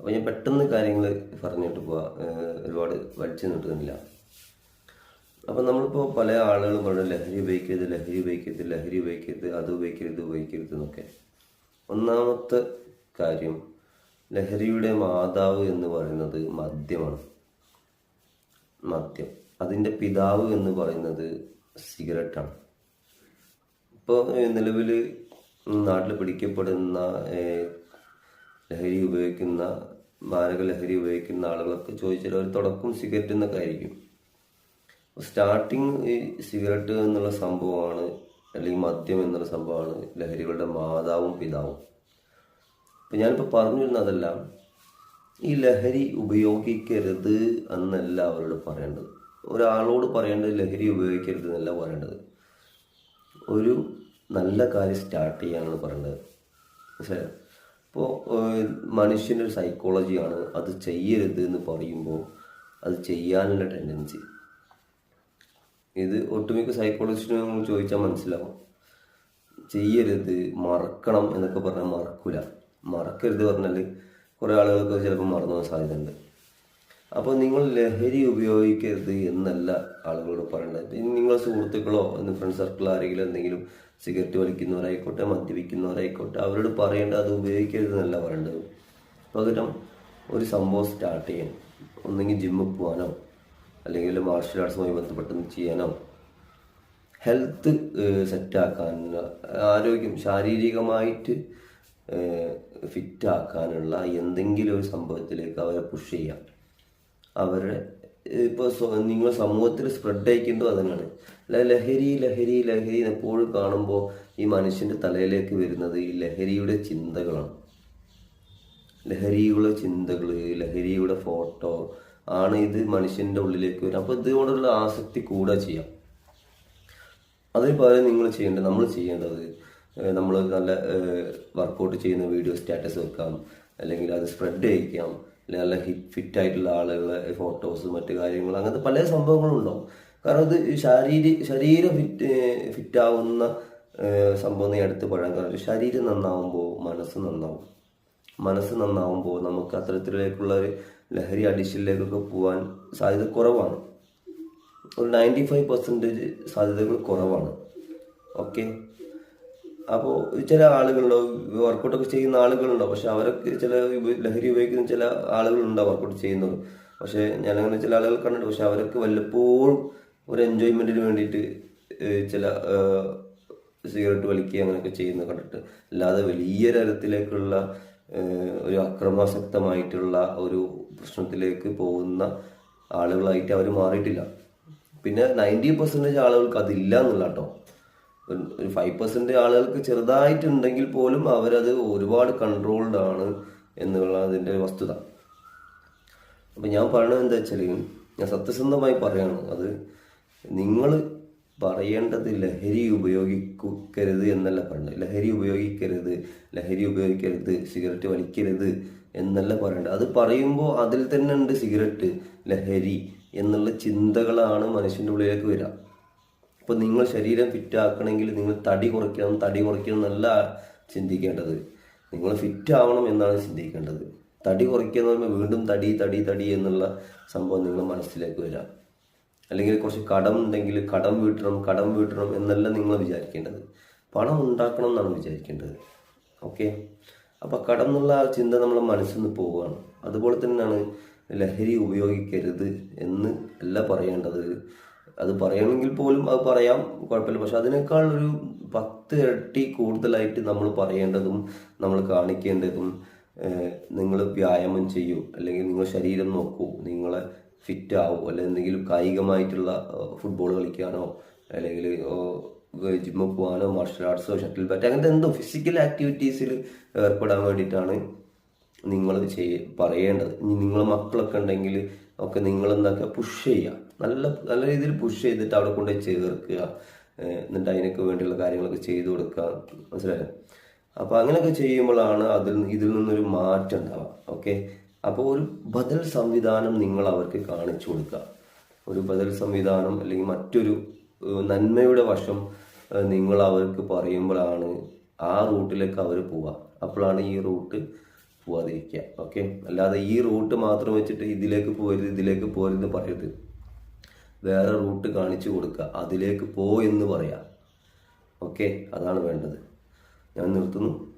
അപ്പോൾ ഞാൻ പെട്ടെന്ന് കാര്യങ്ങൾ പറഞ്ഞിട്ട് പോവാ. ഒരുപാട് വലിച്ചു നീട്ടുന്നില്ല അപ്പം നമ്മളിപ്പോൾ പല ആളുകളും പറഞ്ഞു ലഹരി ഉപയോഗിക്കരുത് ലഹരി ഉപയോഗിക്കരുത് ലഹരി ഉപയോഗിക്കരുത് അത് ഉപയോഗിക്കരുത് ഉപയോഗിക്കരുത് എന്നൊക്കെ. ഒന്നാമത്തെ കാര്യം ലഹരിയുടെ മാതാവ് എന്ന് പറയുന്നത് മദ്യമാണ്. മദ്യം. അതിന്റെ പിതാവ് എന്ന് പറയുന്നത് സിഗരറ്റാണ്. ഇപ്പോൾ നിലവിൽ നാട്ടിൽ പിടിക്കപ്പെടുന്ന ലഹരി ഉപയോഗിക്കുന്ന മാരക ലഹരി ഉപയോഗിക്കുന്ന ആളുകളൊക്കെ ചോദിച്ചാൽ അവർ തുടക്കം സിഗരറ്റ് എന്നൊക്കെ ആയിരിക്കും സ്റ്റാർട്ടിങ് ഈ സിഗരറ്റ് എന്നുള്ള സംഭവമാണ് അല്ലെങ്കിൽ മദ്യം എന്നുള്ള സംഭവമാണ് ലഹരികളുടെ മാതാവും പിതാവും. അപ്പം ഞാനിപ്പോൾ പറഞ്ഞു വരുന്നതല്ല ഈ ലഹരി ഉപയോഗിക്കരുത് എന്നല്ല അവരോട് പറയേണ്ടത്. ഒരാളോട് പറയേണ്ടത് ലഹരി ഉപയോഗിക്കരുത് എന്നല്ല പറയേണ്ടത്. ഒരു നല്ല കാര്യം സ്റ്റാർട്ട് ചെയ്യാനാണ് പറയേണ്ടത്. മനസ്സിലായോ? ഇപ്പോൾ മനുഷ്യന്റെ സൈക്കോളജിയാണ് അത് ചെയ്യരുത് എന്ന് പറയുമ്പോൾ അത് ചെയ്യാനുള്ള ടെൻഡൻസി ഇത് ഒട്ടുമിക്ക സൈക്കോളജിസ്റ്റിനെ നമ്മൾ ചോദിച്ചാൽ മനസ്സിലാവും. ചെയ്യരുത് മറക്കണം എന്നൊക്കെ പറഞ്ഞാൽ മറക്കൂല. മറക്കരുത് പറഞ്ഞാൽ കുറേ ആളുകൾക്ക് ചിലപ്പോൾ മറന്നു പോകാൻ സാധ്യതയുണ്ട്. അപ്പോൾ നിങ്ങൾ ലഹരി ഉപയോഗിക്കരുത് എന്നല്ല ആളുകളോട് പറയേണ്ടത്. ഇനി നിങ്ങളെ സുഹൃത്തുക്കളോ ഫ്രണ്ട് സർക്കിൾ ആരെങ്കിലും എന്തെങ്കിലും സിഗരറ്റ് വലിക്കുന്നവരായിക്കോട്ടെ മദ്യപിക്കുന്നവരായിക്കോട്ടെ അവരോട് പറയേണ്ട അത് ഉപയോഗിക്കരുത് എന്നല്ല പറയേണ്ടത് പകരം ഒരു സംഭവം സ്റ്റാർട്ട് ചെയ്യണം. ഒന്നെങ്കിൽ ജിമ്മിൽ പോകാനോ അല്ലെങ്കിൽ മാർഷൽ ആർട്സുമായി ബന്ധപ്പെട്ട് ചെയ്യാനോ ഹെൽത്ത് സെറ്റാക്കാൻ ആരോഗ്യം ശാരീരികമായിട്ട് ഫിറ്റാക്കാനുള്ള എന്തെങ്കിലും ഒരു സംഭവത്തിലേക്ക് അവരെ പുഷ് ചെയ്യാം. അവരെ ഇപ്പോൾ നിങ്ങൾ സമൂഹത്തിൽ സ്പ്രെഡ് അയക്കേണ്ടത് അതങ്ങാണ് അല്ല ലഹരി ലഹരി ലഹരി എപ്പോഴും കാണുമ്പോൾ ഈ മനുഷ്യന്റെ തലയിലേക്ക് വരുന്നത് ഈ ലഹരിയുടെ ചിന്തകളാണ്. ലഹരിയുടെ ചിന്തകൾ ലഹരിയുടെ ഫോട്ടോ ആണ് ഇത് മനുഷ്യന്റെ ഉള്ളിലേക്ക് വരും അപ്പോൾ ഇതുകൊണ്ടുള്ള ആസക്തി കൂടെ ചെയ്യാം. അതിന് പകരം നിങ്ങൾ ചെയ്യേണ്ടത് നമ്മൾ ചെയ്യേണ്ടത് നമ്മൾ നല്ല വർക്കൗട്ട് ചെയ്യുന്ന വീഡിയോ സ്റ്റാറ്റസ് വെക്കാം. അല്ലെങ്കിൽ അത് സ്പ്രെഡ് ചെയ്യിക്കാം. അല്ലെങ്കിൽ നല്ല ഹിറ്റ് ഫിറ്റ് ആയിട്ടുള്ള ആളുകളെ ഫോട്ടോസ് മറ്റു കാര്യങ്ങൾ അങ്ങനത്തെ പല സംഭവങ്ങളും ഉണ്ടാവും. കാരണം ഇത് ശാരീരി ശരീരം ഫിറ്റ് ഫിറ്റാവുന്ന സംഭവം നീ അടുത്ത് പറയാൻ കാരണം ശരീരം നന്നാവുമ്പോൾ മനസ്സ് നന്നാവും. മനസ്സ് നന്നാവുമ്പോൾ നമുക്ക് അത്തരത്തിലേക്കുള്ള ഒരു ലഹരി അഡീഷനിലേക്കൊക്കെ പോകാൻ സാധ്യത കുറവാണ്. ഒരു നയന്റി ഫൈവ് പെർസെന്റേജ് സാധ്യതകൾ കുറവാണ്. ഓക്കെ അപ്പോൾ ചില ആളുകളുണ്ടാവും വർക്കൗട്ടൊക്കെ ചെയ്യുന്ന ആളുകളുണ്ടാവും പക്ഷെ അവരൊക്കെ ചില ലഹരി ഉപയോഗിക്കുന്ന ചില ആളുകളുണ്ടാവും വർക്കൗട്ട് ചെയ്യുന്നത്. പക്ഷേ ഞാനങ്ങനെ ചില ആളുകൾ കണ്ടിട്ട് പക്ഷെ അവരൊക്കെ വല്ലപ്പോഴും ഒരു എൻജോയ്മെന്റിന് വേണ്ടിയിട്ട് ചില സിഗരറ്റ് വലിക്കുക അങ്ങനെയൊക്കെ ചെയ്യുന്നത് കണ്ടിട്ട്. അല്ലാതെ വലിയ തരത്തിലേക്കുള്ള ഒരു അക്രമാസക്തമായിട്ടുള്ള ഒരു പ്രശ്നത്തിലേക്ക് പോകുന്ന ആളുകളായിട്ട് അവർ മാറിയിട്ടില്ല. പിന്നെ നയന്റി പെർസെന്റേജ് ആളുകൾക്ക് അതില്ല എന്നുള്ള കേട്ടോ ഒരു- ഫൈവ് പെർസെന്റ് ആളുകൾക്ക് ചെറുതായിട്ടുണ്ടെങ്കിൽ പോലും അവരത് ഒരുപാട് കൺട്രോൾഡ് ആണ് എന്നുള്ള അതിന്റെ വസ്തുത. അപ്പം ഞാൻ പറയണത് എന്താ വെച്ചാൽ ഞാൻ സത്യസന്ധമായി പറയാണ് അത് നിങ്ങൾ പറയേണ്ടത് ലഹരി ഉപയോഗിക്കരുത് എന്നല്ല പറയേണ്ടത് ലഹരി ഉപയോഗിക്കരുത് ലഹരി ഉപയോഗിക്കരുത് സിഗരറ്റ് വലിക്കരുത് എന്നല്ല പറയേണ്ടത് അത് പറയുമ്പോൾ അതിൽ തന്നെ ഉണ്ട് സിഗരറ്റ് ലഹരി എന്നുള്ള ചിന്തകളാണ് മനുഷ്യന്റെ ഉള്ളിലേക്ക് വരിക. ഇപ്പൊ നിങ്ങൾ ശരീരം ഫിറ്റ് ആക്കണമെങ്കിൽ നിങ്ങൾ തടി കുറയ്ക്കണം തടി കുറയ്ക്കണം എന്നല്ല ചിന്തിക്കേണ്ടത്. നിങ്ങൾ ഫിറ്റ് ആവണം എന്നാണ് ചിന്തിക്കേണ്ടത്. തടി കുറയ്ക്കുക എന്ന് പറയുമ്പോൾ വീണ്ടും തടി തടി തടി എന്നുള്ള സംഭവം നിങ്ങൾ മനസ്സിലേക്ക് വരാം. അല്ലെങ്കിൽ കുറച്ച് കടം ഉണ്ടെങ്കിൽ കടം വീട്ടണം കടം വീട്ടണം എന്നല്ല നിങ്ങൾ വിചാരിക്കേണ്ടത്. പണം ഉണ്ടാക്കണം എന്നാണ് വിചാരിക്കേണ്ടത്. ഓക്കെ? അപ്പോൾ കടം എന്നുള്ള ആ ചിന്ത നമ്മളെ മനസ്സിൽ നിന്ന് പോവുകയാണ്. അതുപോലെ തന്നെയാണ് ലഹരി ഉപയോഗിക്കരുത് എന്ന് അല്ല പറയേണ്ടത്. അത് പറയണമെങ്കിൽ പോലും അത് പറയാം കുഴപ്പമില്ല. പക്ഷെ അതിനേക്കാൾ ഒരു പത്ത് ഇരട്ടി കൂടുതലായിട്ട് നമ്മൾ പറയേണ്ടതും നമ്മൾ കാണിക്കേണ്ടതും നിങ്ങൾ വ്യായാമം ചെയ്യൂ അല്ലെങ്കിൽ നിങ്ങൾ ശരീരം നോക്കൂ നിങ്ങളെ ഫിറ്റ് ആവും അല്ലെങ്കിൽ എന്തെങ്കിലും കായികമായിട്ടുള്ള ഫുട്ബോൾ കളിക്കാനോ അല്ലെങ്കിൽ ജിമ്മിൽ പോകാനോ മാർഷൽ ആർട്സോ ഷട്ടിൽ ബാറ്റ് അങ്ങനത്തെ എന്തോ ഫിസിക്കൽ ആക്ടിവിറ്റീസിൽ ഏർപ്പെടാൻ വേണ്ടിയിട്ടാണ് നിങ്ങൾ ചെയ്യ പറയേണ്ടത്. ഇനി നിങ്ങൾ മക്കളൊക്കെ ഉണ്ടെങ്കിൽ ഒക്കെ നിങ്ങൾ എന്താക്കുക പുഷ് ചെയ്യുക. നല്ല നല്ല രീതിയിൽ പുഷ് ചെയ്തിട്ട് അവിടെ കൊണ്ടുപോയി ചേർക്കുക. എന്നിട്ട് അതിനൊക്കെ വേണ്ടിയുള്ള കാര്യങ്ങളൊക്കെ ചെയ്തു കൊടുക്കുക. മനസ്സിലായോ? അപ്പോൾ അങ്ങനെയൊക്കെ ചെയ്യുമ്പോഴാണ് അതിൽ ഇതിൽ നിന്നൊരു മാറ്റം ഉണ്ടാവുക. ഓക്കെ അപ്പോൾ ഒരു ബദൽ സംവിധാനം നിങ്ങൾ അവർക്ക് കാണിച്ചു കൊടുക്കുക. ഒരു ബദൽ സംവിധാനം അല്ലെങ്കിൽ മറ്റൊരു നന്മയുടെ വശം നിങ്ങൾ അവർക്ക് പറയുമ്പോഴാണ് ആ റൂട്ടിലേക്ക് അവർ പോവുക. അപ്പോഴാണ് ഈ റൂട്ട് പോവാതിരിക്കുക. ഓക്കെ അല്ലാതെ ഈ റൂട്ട് മാത്രം വെച്ചിട്ട് ഇതിലേക്ക് പോരുത് ഇതിലേക്ക് പോരുത് പറയരുത്. വേറെ റൂട്ട് കാണിച്ചു കൊടുക്കുക. അതിലേക്ക് പോ എന്ന് പറയാം. ഓക്കെ അതാണ് വേണ്ടത്. ഞാൻ നിർത്തുന്നു.